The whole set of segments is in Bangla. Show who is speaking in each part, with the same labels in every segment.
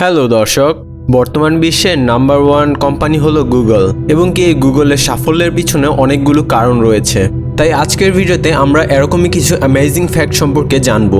Speaker 1: হ্যালো দর্শক, বর্তমান বিশ্বের নাম্বার ওয়ান কোম্পানি হলো গুগল এবং কি এই গুগলের সাফল্যের পিছনে অনেকগুলো কারণ রয়েছে। তাই আজকের ভিডিওতে আমরা এরকমই কিছু অ্যামেজিং ফ্যাক্ট সম্পর্কে জানব।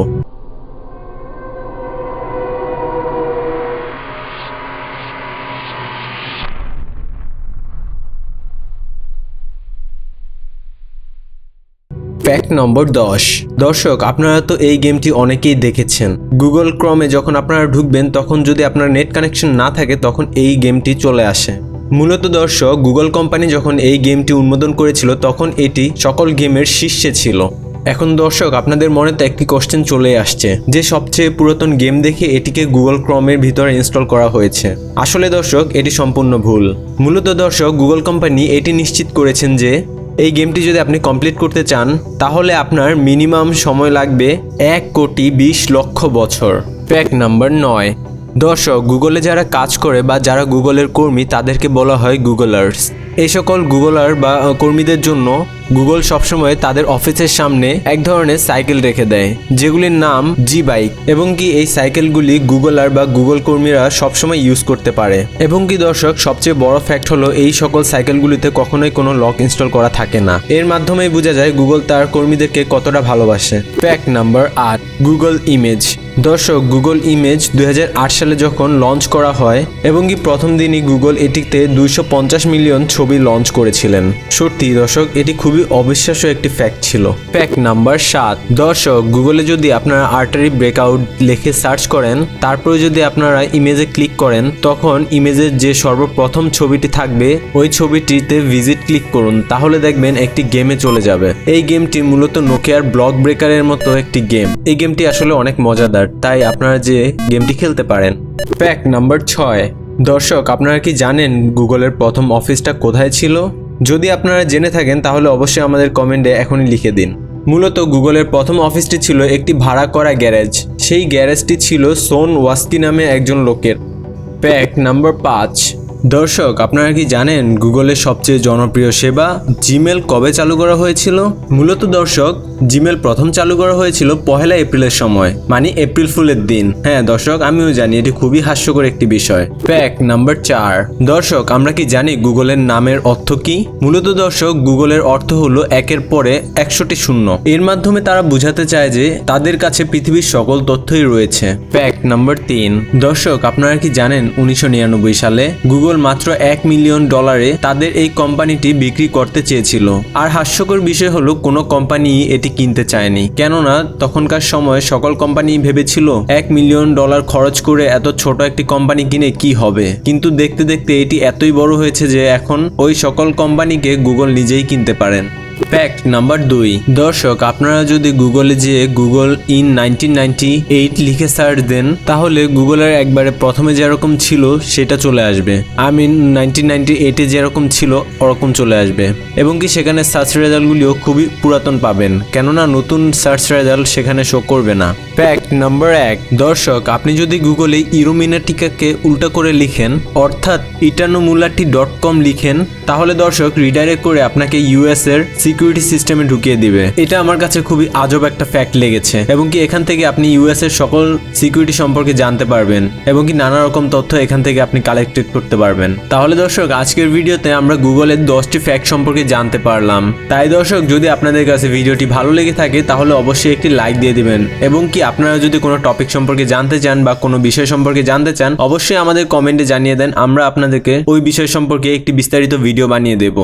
Speaker 1: ফ্যাক্ট নম্বর দশ। দর্শক, আপনারা তো এই গেমটি অনেকেই দেখেছেন। গুগল ক্রমে যখন আপনারা ঢুকবেন, তখন যদি আপনার নেট কানেকশন না থাকে, তখন এই গেমটি চলে আসে। মূলত দর্শক, গুগল কোম্পানি যখন এই গেমটি উন্মোদন করেছিল, তখন এটি সকল গেমের শীর্ষে ছিল। এখন দর্শক, আপনাদের মনে তো একটি কোশ্চেন চলে আসছে, যে সবচেয়ে পুরাতন গেম দেখে এটিকে গুগল ক্রমের ভিতরে ইনস্টল করা হয়েছে। আসলে দর্শক, এটি সম্পূর্ণ ভুল। মূলত দর্শক, গুগল কোম্পানি এটি নিশ্চিত করেছেন যে এই গেমটি যদি আপনি কমপ্লিট করতে চান, তাহলে আপনার মিনিমাম সময় লাগবে এক কোটি বিশ লক্ষ বছর। প্যাক নাম্বার নয়। দর্শক, গুগলে যারা কাজ করে বা যারা গুগলের কর্মী, তাদেরকে বলা হয় গুগলার্স এই সকল গুগলার বা কর্মীদের জন্য গুগল সবসময় তাদের অফিসের সামনে এক ধরনের সাইকেল রেখে দেয়, যেগুলির নাম জি বাইক এবং কি এই সাইকেলগুলি গুগলার বা গুগল কর্মীরা সবসময় ইউজ করতে পারে। এবং কি দর্শক, সবচেয়ে বড় ফ্যাক্ট হলো এই সকল সাইকেলগুলিতে কখনোই কোনো লক ইনস্টল করা থাকে না। এর মাধ্যমেই বোঝা যায় গুগল তার কর্মীদেরকে কতটা ভালোবাসে। ফ্যাক্ট নাম্বার আট, গুগল ইমেজ দর্শক, গুগল ইমেজ দুই হাজার আট সালে যখন লঞ্চ করা হয় এবং কি প্রথম দিনই গুগল এটিতে দুইশো পঞ্চাশ মিলিয়ন ছবি লঞ্চ করেছিলেন। সত্যি দর্শক, এটি খুবই অবিশ্বাস্য একটি ফ্যাক্ট ছিল। ফ্যাক্ট নাম্বার সাত। দর্শক গুগলে যদি আপনারা আর্টারি ব্রেকআউট লিখে সার্চ করেন, তারপরে যদি আপনারা ইমেজে ক্লিক করেন, তখন ইমেজের যে সর্বপ্রথম ছবিটি থাকবে, ওই ছবিটিতে ভিজিট ক্লিক করুন। তাহলে দেখবেন একটি গেমে চলে যাবে। এই গেমটি মূলত নোকিয়ার ব্লক ব্রেকারের মতো একটি গেম এই গেমটি আসলে অনেক মজাদার, তাই আপনারা যে গেমটি খেলতে পারেন। ফ্যাক্ট নাম্বার ছয়। দর্শক, আপনারা কি জানেন গুগলের প্রথম অফিসটা কোথায় ছিল? যদি আপনারা জেনে থাকেন, তাহলে অবশ্যই আমাদের কমেন্টে এখনই লিখে দিন। মূলত গুগলের প্রথম অফিসটি ছিল একটি ভাড়া করা গ্যারেজ। সেই গ্যারেজটি ছিল সোন ওয়াস্কি নামে একজন লোকের। প্যাক নাম্বার পাঁচ। দর্শক, আপনারা কি জানেন গুগলের সবচেয়ে জনপ্রিয় সেবা জিমেল কবে চালু করা হয়েছিল? মূলত দর্শক, জিমেল প্রথম চালু করা হয়েছিল পহেলা এপ্রিলের সময় মানে এপ্রিল ফুলের দিন। হ্যাঁ দর্শক, আমিও জানি এটি খুবই হাস্যকর একটি বিষয়। প্যাক নাম্বার চার। দর্শক, আমরা কি জানি গুগলের নামের অর্থ কি? মূলত দর্শক, গুগলের অর্থ হলো একের পরে একশোটি শূন্য। এর মাধ্যমে তারা বোঝাতে চায় যে তাদের কাছে পৃথিবীর সকল তথ্যই রয়েছে। ফ্যাক্ট নাম্বার তিন। দর্শক, আপনারা কি জানেন উনিশশো নিরানব্বই সালে গুগল মাত্র এক মিলিয়ন ডলারে তাদের এই কোম্পানিটি বিক্রি করতে চেয়েছিল। আর হাস্যকর বিষয় হলো, কোনো কোম্পানি এটি কিনতে চায়নি। কেননা, তখনকার সময় সকল কোম্পানি ভেবেছিল, এক মিলিয়ন ডলার খরচ করে এত ছোট একটি কোম্পানি কিনে কি হবে? কিন্তু দেখতে দেখতে এটি এতই বড় হয়েছে যে এখন ওই সকল কোম্পানিকে গুগল নিজেই কিনতে পারেন। ফ্যাক্ট নাম্বার দুই। দর্শক, আপনারা যদি গুগলে যেয়ে Google in nineteen ninety eight লিখে সার্চ দেন, তাহলে গুগলের একবারে প্রথমে যেরকম ছিল, সেটা চলে আসবে। আমি নাইনটিন নাইনটি এইটে যেরকম ছিল, ওরকম চলে আসবে। এবং কি সেখানে সার্চ রেজাল্টগুলিও খুবই পুরাতন পাবেন। কেননা, নতুন সার্চ রেজাল্ট সেখানে শো করবে না। ফ্যাক্ট নাম্বার এক। দর্শক, আপনি যদি গুগলে ইরোমিনাটিকাকে উল্টা করে লিখেন, অর্থাৎ ইটানোমুলাটি ডট কম লিখেন, তাহলে দর্শক রিডাইরেক্ট করে আপনাকে ইউএস এর সিকিউরিটি সিস্টেমে ঢুকিয়ে দিবে। এটা আমার কাছে খুবই আজব একটা ফ্যাক্ট লেগেছে, এবং কি এখান থেকে আপনি ইউএস এর সকল সিকিউরিটি সম্পর্কে জানতে পারবেন, এবং কি নানা রকম তথ্য এখান থেকে আপনি কালেক্টেড করতে পারবেন। তাহলে দর্শক, আজকের ভিডিওতে আমরা গুগলের দশটি ফ্যাক্ট সম্পর্কে জানতে পারলাম। তাই দর্শক, যদি আপনাদের কাছে ভিডিওটি ভালো লেগে থাকে, তাহলে অবশ্যই একটি লাইক দিয়ে দিবেন, এবং কি আপনারা যদি কোনো টপিক সম্পর্কে জানতে চান বা কোনো বিষয় সম্পর্কে জানতে চান, অবশ্যই আমাদের কমেন্টে জানিয়ে দেন, আমরা আপনাদেরকে ওই বিষয় সম্পর্কে একটি বিস্তারিত ভিডিও বানিয়ে দেবো।